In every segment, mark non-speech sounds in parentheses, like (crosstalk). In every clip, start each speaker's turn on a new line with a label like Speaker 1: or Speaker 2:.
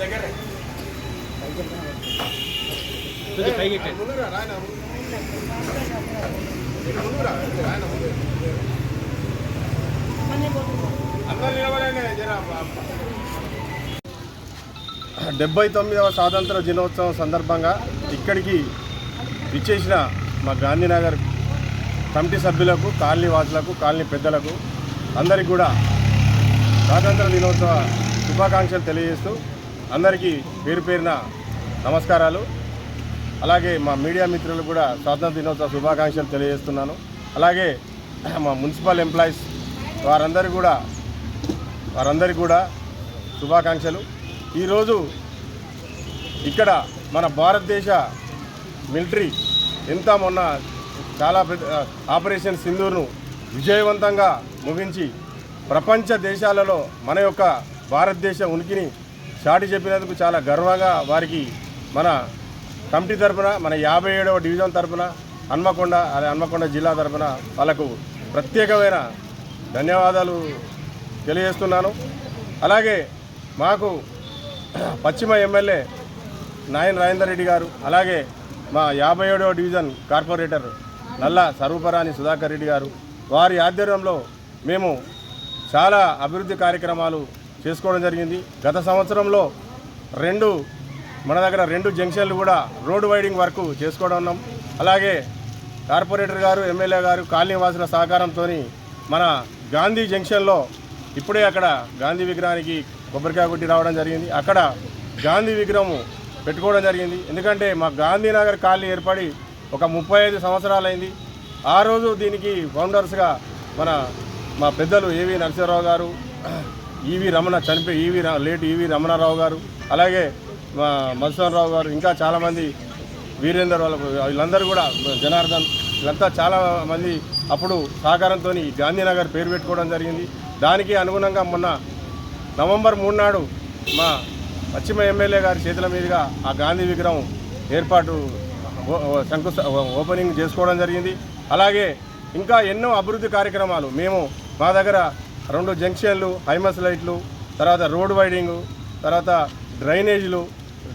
Speaker 1: దగ్గర డెబ్బై తొమ్మిదవ స్వాతంత్ర దినోత్సవం సందర్భంగా ఇక్కడికి విచ్చేసిన మా గాంధీనగర్ కమిటీ సభ్యులకు కాలనీ వాసులకు కాలనీ పెద్దలకు అందరికీ కూడా స్వాతంత్ర దినోత్సవ శుభాకాంక్షలు తెలియజేస్తూ అందరికీ పేరు పేరున నమస్కారాలు. అలాగే మా మీడియా మిత్రులకు కూడా స్వాతంత్ర దినోత్సవ శుభాకాంక్షలు తెలియజేస్తున్నాను. అలాగే మా మున్సిపల్ ఎంప్లాయీస్ వారందరూ కూడా వారందరికీ కూడా శుభాకాంక్షలు. ఈరోజు ఇక్కడ మన భారతదేశ మిలిటరీ ఎంత మొన్న చాలా పెద్ద ఆపరేషన్ సింధూర్ను విజయవంతంగా ముగించి ప్రపంచ దేశాలలో మన యొక్క భారతదేశ ఉనికిని చాటి చెప్పినందుకు చాలా గర్వంగా వారికి మన కమిటీ తరపున మన యాభై ఏడవ డివిజన్ తరపున హన్మకొండ అదే హన్మకొండ జిల్లా తరపున వాళ్ళకు ప్రత్యేకమైన ధన్యవాదాలు తెలియజేస్తున్నాను. అలాగే మాకు పశ్చిమ ఎమ్మెల్యే నాయన్ రాజేందర్ రెడ్డి గారు అలాగే మా యాభై ఏడవ డివిజన్ కార్పొరేటర్ నల్ల సర్వపరాణి సుధాకర్ రెడ్డి గారు వారి ఆధ్వర్యంలో మేము చాలా అభివృద్ధి కార్యక్రమాలు చేసుకోవడం జరిగింది. గత సంవత్సరంలో రెండు మన దగ్గర రెండు జంక్షన్లు కూడా రోడ్ వైడింగ్ వర్క్ చేసుకోవడం ఉన్నాం. అలాగే కార్పొరేటర్ గారు ఎమ్మెల్యే గారు కాలనీవాసుల సహకారంతో మన గాంధీ జంక్షన్లో ఇప్పుడే అక్కడ గాంధీ విగ్రహానికి కొబ్బరికాయ కొట్టి రావడం జరిగింది. అక్కడ గాంధీ విగ్రహం పెట్టుకోవడం జరిగింది. ఎందుకంటే మా గాంధీనగర్ కాలనీ ఏర్పడి ఒక ముప్పై ఐదు సంవత్సరాలైంది. ఆ రోజు దీనికి ఫౌండర్స్గా మన మా పెద్దలు ఏవి నరసింహరావు గారు (clears throat) ఈవి రమణ చనిపోయి ఈవి ర- లేట్ ఈవి రమణారావు గారు అలాగే మా మధుసూదనరావు గారు ఇంకా చాలామంది వీరేందర్ వాళ్ళ వీళ్ళందరూ కూడా జనార్దన్ వీళ్ళంతా చాలా మంది అప్పుడు సహకారంతో గాంధీనగర్ పేరు పెట్టుకోవడం జరిగింది. దానికి అనుగుణంగా మొన్న నవంబర్ మూడు నాడు మా పశ్చిమ ఎమ్మెల్యే గారి చేతుల మీదుగా ఆ గాంధీ విగ్రహం ఏర్పాటు శంకు ఓపెనింగ్ చేసుకోవడం జరిగింది. అలాగే ఇంకా ఎన్నో అభివృద్ధి కార్యక్రమాలు మేము మా దగ్గర రెండు జంక్షన్లు హైమస్ లైట్లు తర్వాత రోడ్ వైడింగు తర్వాత డ్రైనేజీలు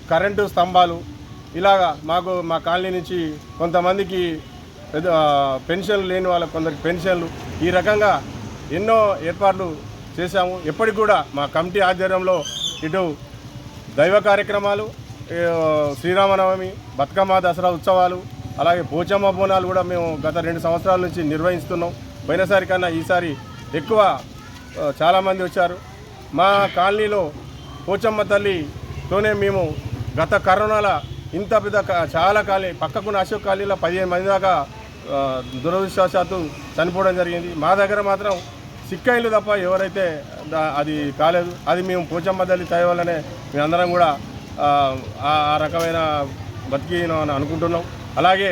Speaker 1: కరెంటు స్తంభాలు ఇలాగా మాకు మా కాలనీ నుంచి కొంతమందికి పెద్ద పెన్షన్లు లేని వాళ్ళకి కొందరికి పెన్షన్లు ఈ రకంగా ఎన్నో ఏర్పాట్లు చేశాము. ఎప్పటికి కూడా మా కమిటీ ఆధ్వర్యంలో ఇటు దైవ కార్యక్రమాలు శ్రీరామనవమి బతుకమ్మ దసరా ఉత్సవాలు అలాగే పోచమ్మ బోనాలు కూడా మేము గత రెండు సంవత్సరాల నుంచి నిర్వహిస్తున్నాం. పోయినసారి కన్నా ఈసారి ఎక్కువ చాలామంది వచ్చారు. మా కాలనీలో పోచమ్మ తల్లి తోనే మేము గత కరోనాల ఇంత పెద్ద చాలా కాలనీ పక్కకున్న అశోక్ ఖాళీలో పదిహేను మంది దాకా దురదృష్టవశాత్తు చనిపోవడం జరిగింది. మా దగ్గర మాత్రం సిక్కైలు తప్ప ఎవరైతే అది కాలేదు. అది మేము పోచమ్మ తల్లి దయ వల్లనే మేమందరం కూడా ఆ, రకమైన బతికినాం అని అనుకుంటున్నాం. అలాగే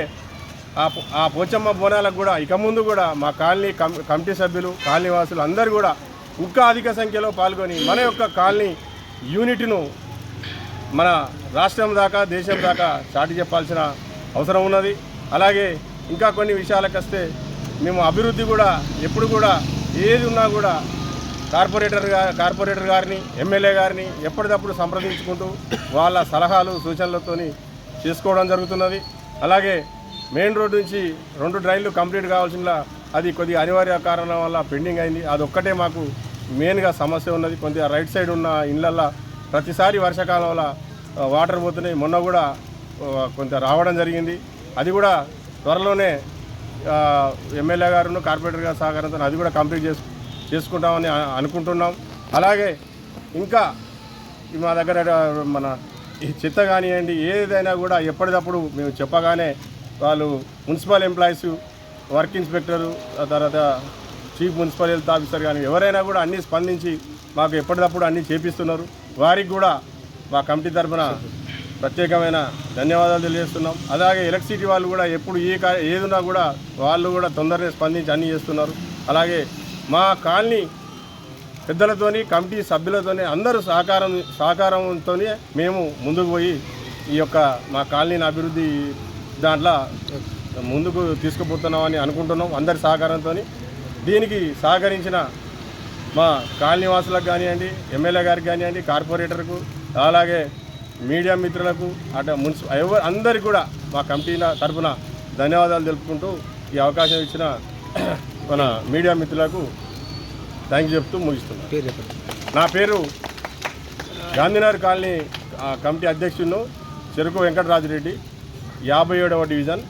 Speaker 1: ఆ ఆ పోచమ్మ బోనాలకు కూడా ఇక ముందు కూడా మా కాలనీ కమిటీ సభ్యులు కాలనీ వాసులు అందరూ కూడా ఇంకా అధిక సంఖ్యలో పాల్గొని మన యొక్క కాలనీ యూనిట్ను మన రాష్ట్రం దాకా దేశం దాకా చాటి చెప్పాల్సిన అవసరం ఉన్నది. అలాగే ఇంకా కొన్ని విషయాలకు వస్తే మేము అభివృద్ధి కూడా ఎప్పుడు కూడా ఏది ఉన్నా కూడా కార్పొరేటర్ కార్పొరేటర్ గారిని ఎమ్మెల్యే గారిని ఎప్పటికప్పుడు సంప్రదించుకుంటూ వాళ్ళ సలహాలు సూచనలతోని చేసుకోవడం జరుగుతున్నది. అలాగే మెయిన్ రోడ్ నుంచి రెండు డ్రైన్లు కంప్లీట్ కావాల్సిన అది కొద్ది అనివార్య కారణం వల్ల పెండింగ్ అయింది. అది ఒక్కటే మాకు మెయిన్గా సమస్య ఉన్నది. కొద్దిగా రైట్ సైడ్ ఉన్న ఇళ్ళల్లో ప్రతిసారి వర్షాకాలంలో వాటర్ పోతున్నాయి. మొన్న కూడా కొంత రావడం జరిగింది. అది కూడా త్వరలోనే ఎమ్మెల్యే గారును కార్పొరేటర్ గారు సహకారంతో అది కూడా కంప్లీట్ చేసు చేసుకుంటామని అనుకుంటున్నాం. అలాగే ఇంకా మా దగ్గర మన చెత్త కానివ్వండి ఏదైనా కూడా ఎప్పటికప్పుడు మేము చెప్పగానే వాళ్ళు మున్సిపల్ ఎంప్లాయీస్ వర్క్ ఇన్స్పెక్టరు తర్వాత చీఫ్ మున్సిపల్ హెల్త్ ఆఫీసర్ కానీ ఎవరైనా కూడా అన్నీ స్పందించి మాకు ఎప్పటికప్పుడు అన్నీ చేపిస్తున్నారు. వారికి కూడా మా కమిటీ తరఫున ప్రత్యేకమైన ధన్యవాదాలు తెలియజేస్తున్నాం. అలాగే ఎలక్ట్రిసిటీ వాళ్ళు కూడా ఎప్పుడు ఏ ఏదున్నా కూడా వాళ్ళు కూడా తొందరగా స్పందించి అన్నీ చేస్తున్నారు. అలాగే మా కాలనీ పెద్దలతోని కమిటీ సభ్యులతోని అందరూ సహకారం సహకారంతోనే మేము ముందుకు పోయి ఈ యొక్క మా కాలనీని అభివృద్ధి దాంట్లో ముందుకు తీసుకుపోతున్నామని అనుకుంటున్నాం. అందరి సహకారంతో దీనికి సహకరించిన మా కాలనీ వాసులకు కానివ్వండి ఎమ్మెల్యే గారికి కానివ్వండి కార్పొరేటర్కు అలాగే మీడియా మిత్రులకు అటు మున్సి ఎవరు అందరికీ కూడా మా కమిటీ తరఫున ధన్యవాదాలు తెలుపుకుంటూ ఈ అవకాశం ఇచ్చిన మన మీడియా మిత్రులకు థ్యాంక్ యూ చెప్తూ ముగిస్తున్నాను. నా పేరు గాంధీనగర్ కాలనీ కమిటీ అధ్యక్షుడు చెరుకు వెంకటరాజరెడ్డి యాభై ఏడవ డివిజన్.